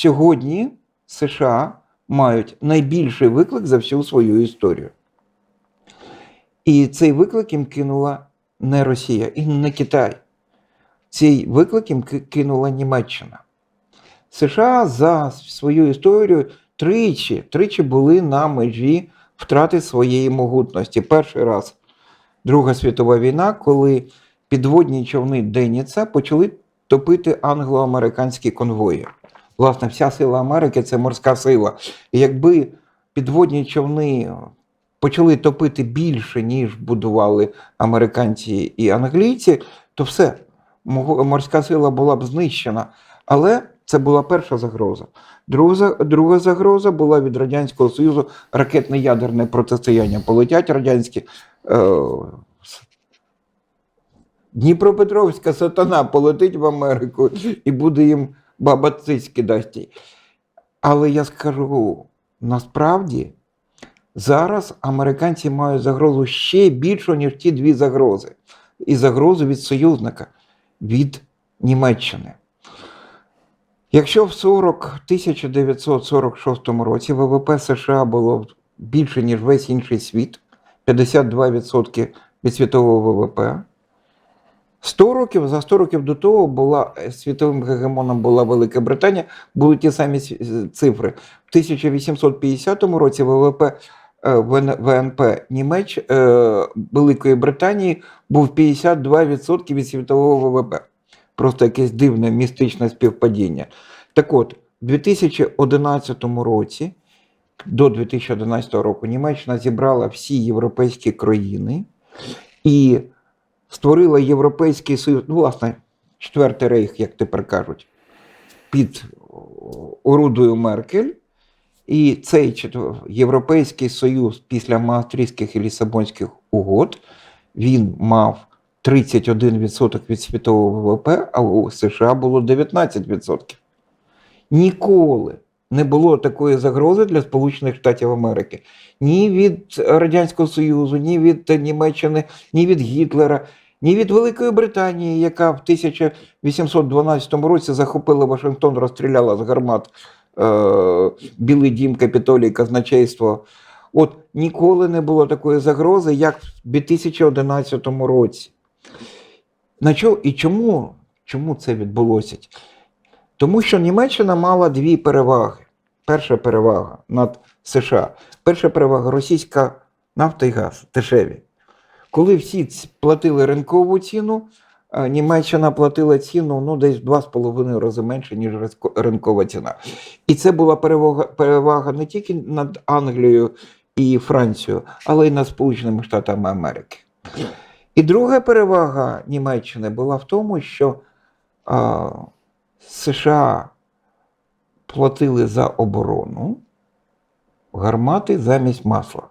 сьогодні США мають найбільший виклик за всю свою історію. І цей виклик їм кинула не Росія і не Китай. Цей виклик їм кинула Німеччина. США за свою історію тричі, тричі були на межі втрати своєї могутності. Перший раз Друга світова війна, коли підводні човни Деніца почали топити англо-американські конвої. Власне, вся сила Америки це морська сила. І якби підводні човни почали топити більше, ніж будували американці і англійці, то все, морська сила була б знищена. Але це була перша загроза. Друга, друга загроза була від Радянського Союзу ракетне ядерне протистояння. Полетять радянські. Е, Дніпропетровська сатана полетить в Америку і буде їм баба цицьки дасть. Але я скажу, насправді зараз американці мають загрозу ще більшу, ніж ті дві загрози. І загрозу від союзника, від Німеччини. Якщо в 40, 1946 році ВВП США було більше, ніж весь інший світ, 52% від світового ВВП, 100 років, за 100 років до того була е, світовим гегемоном була Велика Британія, були ті самі цифри. В 1850 році ВВП е, ВНП Німеч е, Великої Британії був 52% від світового ВВП. Просто якесь дивне містичне співпадіння. Так от, у 2011 році, до 2011 року, Німеччина зібрала всі європейські країни і створила Європейський Союз, ну, власне, Четвертий рейх, як тепер кажуть, під орудою Меркель. І цей Європейський Союз після Маастрійських і Лісабонських угод він мав 31% від світового ВВП, а у США було 19%. Ніколи не було такої загрози для Сполучених Штатів Америки. Ні від Радянського Союзу, ні від Німеччини, ні від Гітлера, ні від Великої Британії, яка в 1812 році захопила Вашингтон, розстріляла з гармат е, Білий дім, Капітолій, казначейство. От ніколи не було такої загрози, як в 2011 році. На чо, і чому, чому це відбулося? Тому що Німеччина мала дві переваги. Перша перевага над США. Перша перевага російська нафта і газ дешеві. Коли всі платили ринкову ціну, Німеччина платила ціну ну, десь в 2,5 рази менше, ніж ринкова ціна. І це була перевага, перевага не тільки над Англією і Францією, але й над Сполученими Штатами Америки. І друга перевага Німеччини була в тому, що США платили за оборону гармати замість масла.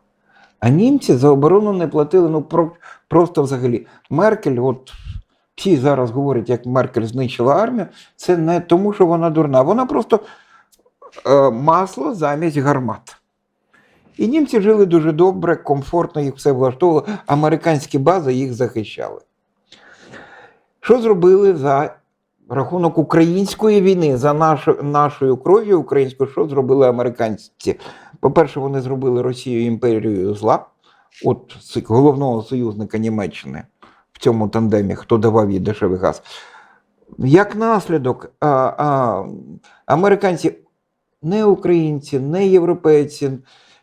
А німці за оборону не платили ну, про, просто взагалі. Меркель, от всі зараз говорять, як Меркель знищила армію, це не тому, що вона дурна. Вона просто е, масло замість гармат. І німці жили дуже добре, комфортно, їх все влаштовувало. Американські бази їх захищали. Що зробили за рахунок української війни, за нашу, нашою кров'ю українською, що зробили американці? По-перше, вони зробили Росію імперією зла, от головного союзника Німеччини в цьому тандемі, хто давав їй дешевий газ. Як наслідок, а, а, американці, не українці, не європейці,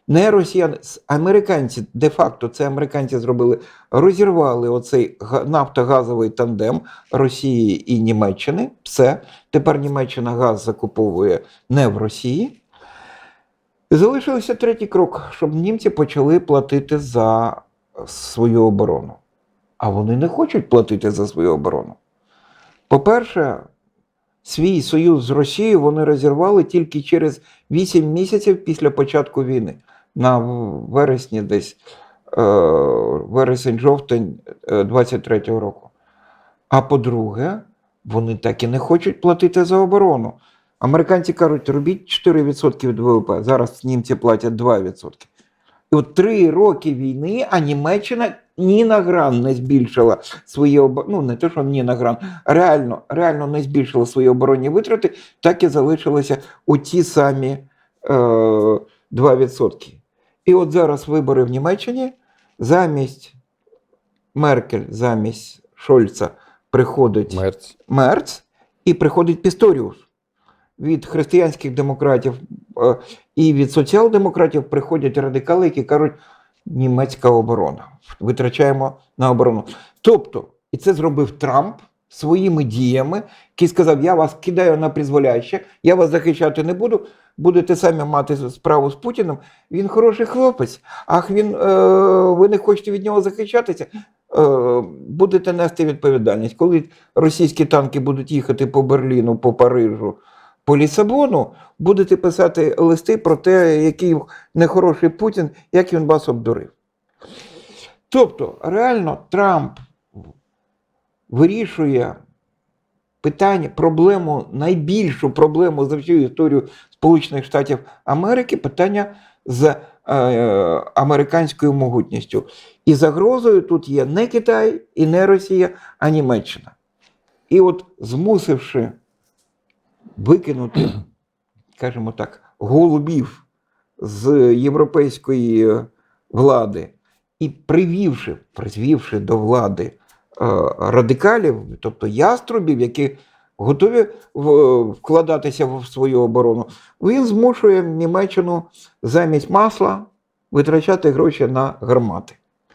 не росіяни, американці, де-факто це американці зробили, розірвали оцей нафтогазовий тандем Росії і Німеччини. Все. Тепер Німеччина газ закуповує не в Росії. Залишився третій крок, щоб німці почали платити за свою оборону. А вони не хочуть платити за свою оборону. По-перше, свій союз з Росією вони розірвали тільки через 8 місяців після початку війни. На вересні десь е, вересень-жовтень 23-го року. А по-друге, вони так і не хочуть платити за оборону. Американці кажуть, робіть 4% від ВВП. Зараз німці платять 2%. І от три роки війни, а Німеччина ні на гран не збільшила свої обо... ну не те, що ні на гран, реально, реально не збільшила свої оборонні витрати, так і залишилися у ті самі е, 2%. І от зараз вибори в Німеччині замість Меркель, замість Шольца приходить Мерць. Мерц і приходить Пісторіус. Від християнських демократів е, і від соціал-демократів приходять радикали, які кажуть, німецька оборона. Витрачаємо на оборону. Тобто, і це зробив Трамп своїми діями, який сказав: Я вас кидаю на призволяще, я вас захищати не буду, будете самі мати справу з Путіним. Він хороший хлопець. Ах, він, е, ви не хочете від нього захищатися. Е, будете нести відповідальність. Коли російські танки будуть їхати по Берліну, по Парижу, по Лісабону, будете писати листи про те, який нехороший Путін, як він вас обдурив. Тобто, реально Трамп вирішує питання, проблему, найбільшу проблему за всю історію Сполучених Штатів Америки, питання з е, американською могутністю. І загрозою тут є не Китай і не Росія, а Німеччина. І от змусивши викинути, скажімо так, голубів з європейської е, влади і привівши, призвівши до влади радикалів, тобто яструбів, які готові вкладатися в свою оборону, він змушує Німеччину замість масла витрачати гроші на гармати.